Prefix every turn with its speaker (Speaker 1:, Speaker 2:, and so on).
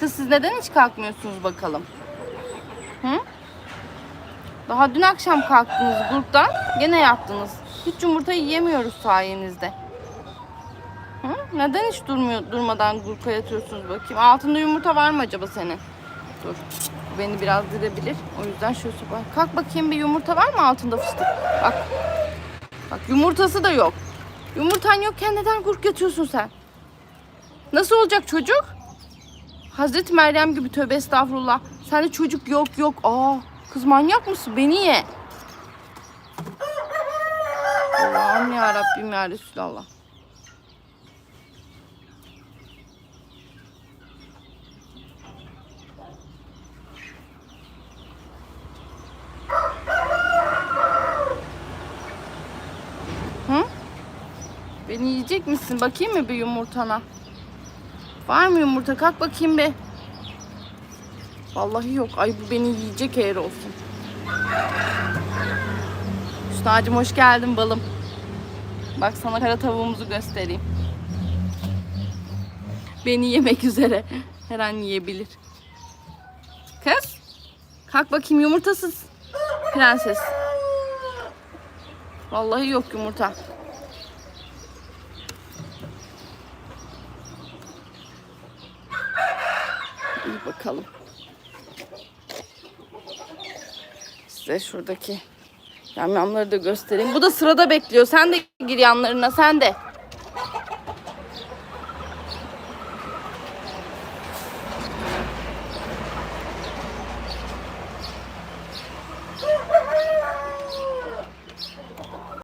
Speaker 1: Kız siz neden hiç kalkmıyorsunuz bakalım? Hı? Daha dün akşam kalktınız gruptan. Gene yattınız. Hiç yumurta yiyemiyoruz sayenizde. Hı? Neden hiç durmuyor, durmadan grupa yatıyorsunuz bakayım? Altında yumurta var mı acaba senin? Dur. Beni biraz direbilir. O yüzden şöyle sopayla- Kalk bakayım bir yumurta var mı altında fıstık? Bak. Bak yumurtası da yok. Yumurtan yokken neden gurk yatıyorsun sen? Nasıl olacak çocuk? Hazreti Meryem gibi tövbe estağfurullah. Sende çocuk yok yok. Aa, kız manyak mısın? Beni ye. Allah'ım ya Rabbim ya Resulallah. Hı? Beni yiyecek misin? Bakayım mı bir yumurtana? Var mı yumurta? Kalk bakayım be. Vallahi yok. Ay bu beni yiyecek eğer olsun. Hüsna'cığım hoş geldin balım. Bak sana kara tavuğumuzu göstereyim. Beni yemek üzere. Her an yiyebilir. Kız. Kalk bakayım yumurtasız. Prenses. Vallahi yok yumurta. Bakalım. Size şuradaki yamyamları da göstereyim. Bu da sırada bekliyor. Sen de gir yanlarına sen de.